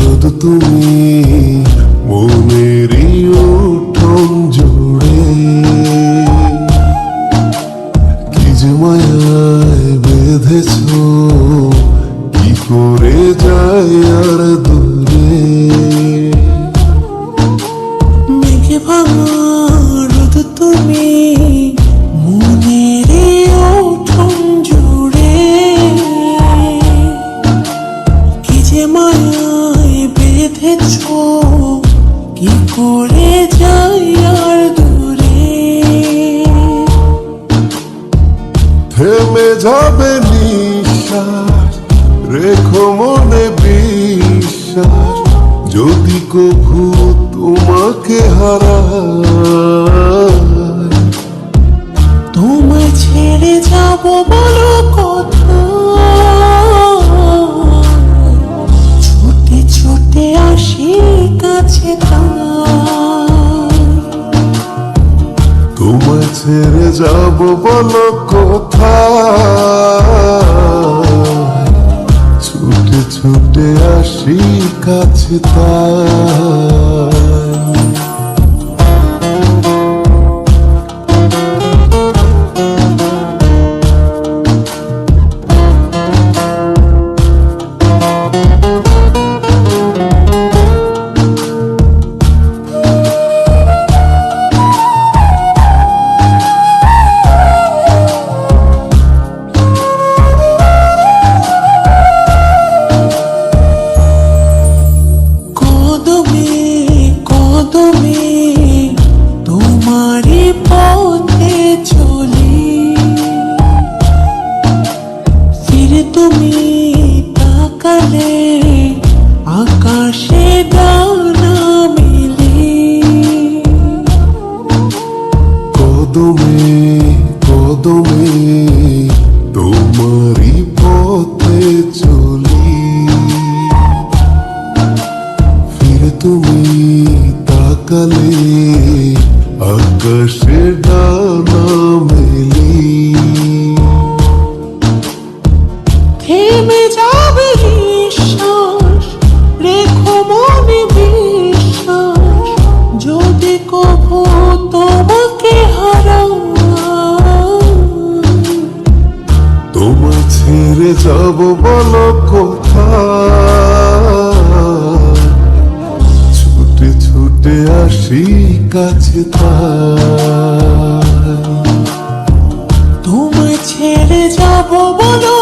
রোদ তুমি মনেরই উঠোন জোড়ে। কি যে মায়ায় বেঁধেছ করে যায় আর ভাঙা বেঁধেছ কি করে যাই আর দূরে? থেমে যাবে নিঃশ্বাস রেখো মনে বিশ্বাস যদি কভু তোমাকে হারায় তোমায় ছেড়ে যাব বলো ছেড়ে যাব বলো কোথা ছুটে ছুটে আসি কাছে তাই আকাশে ডানা মেলি থেমে যাবে নিঃশ্বাস রেখো মনে বিশ্বাস যদি কভু তোমাকে হারাই তোমায় ছেড়ে যাব বলো ছুটে আসি কাছে তোমায় ছেড়ে যাব বলো